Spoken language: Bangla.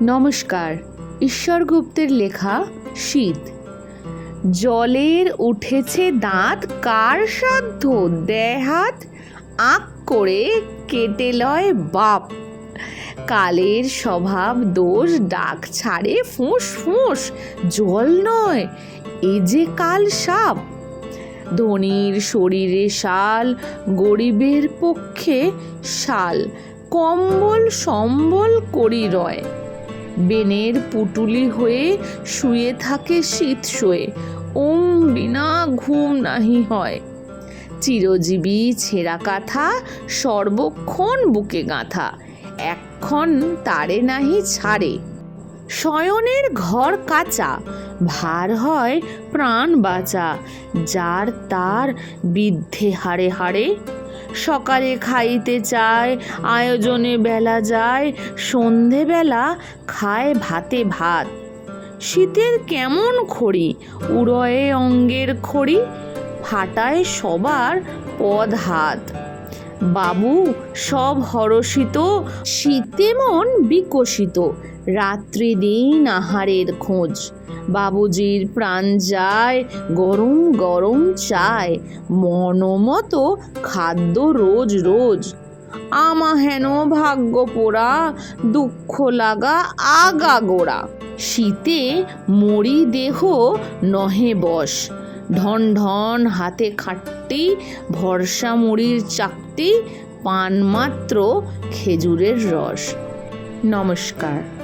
নমস্কার ঈশ্বর গুপ্তের লেখা শীত। জলের উঠেছে দাঁত, কার সাধ্য? দেহাত আঁক করে কেটে লয় বাপ। কালের স্বভাব দোষ, ডাক ছাড়ে ফুঁস ফুঁস, জল নয়, এ যে কাল সাপ। ধনীর শরীরে শাল, গরিবের পক্ষে শাল, কম্বল সম্বল করি রয়। বেনের পুটুলি হয়ে শুয়ে থাকে শীত শোয়ে। ওম বিনা ঘুম নাহি হয়। চিরজীবী ছেঁড়া কাঁথা, সর্বক্ষণ বুকে গাঁথা। এক্ষণ তারে নাহি ছাড়ে। শয়নের ঘর কাঁচা, ভার হয় প্রাণ বাঁচা। যার তার বৃদ্ধে হাড়ে হাড়ে। সকালে খাইতে চায়, আয়োজনে বেলা যায়, সন্ধেবেলা খায় ভাতে ভাত। শীতের কেমন খড়ি? উড়য়ে অঙ্গের খড়ি? ফাটায় সবার পদ হাত। বাবু, সব হরষিত, শীতে মন বিকশিত। রাত্রি দিন আহারের খোঁজ। বাবুজির প্রাণ যায় গরম গরম চায়, মনমতো খাদ্য রোজ রোজ। আমা হেন ভাগ্য পোড়া, দুঃখ লাগা আগা গোড়া। শীতে মরি দেহ নহে বশ। ঢন ঢন হাতে খাট্টি ভরসা মুড়ির চাকতি পান মাত্র খেজুরের রস। নমস্কার।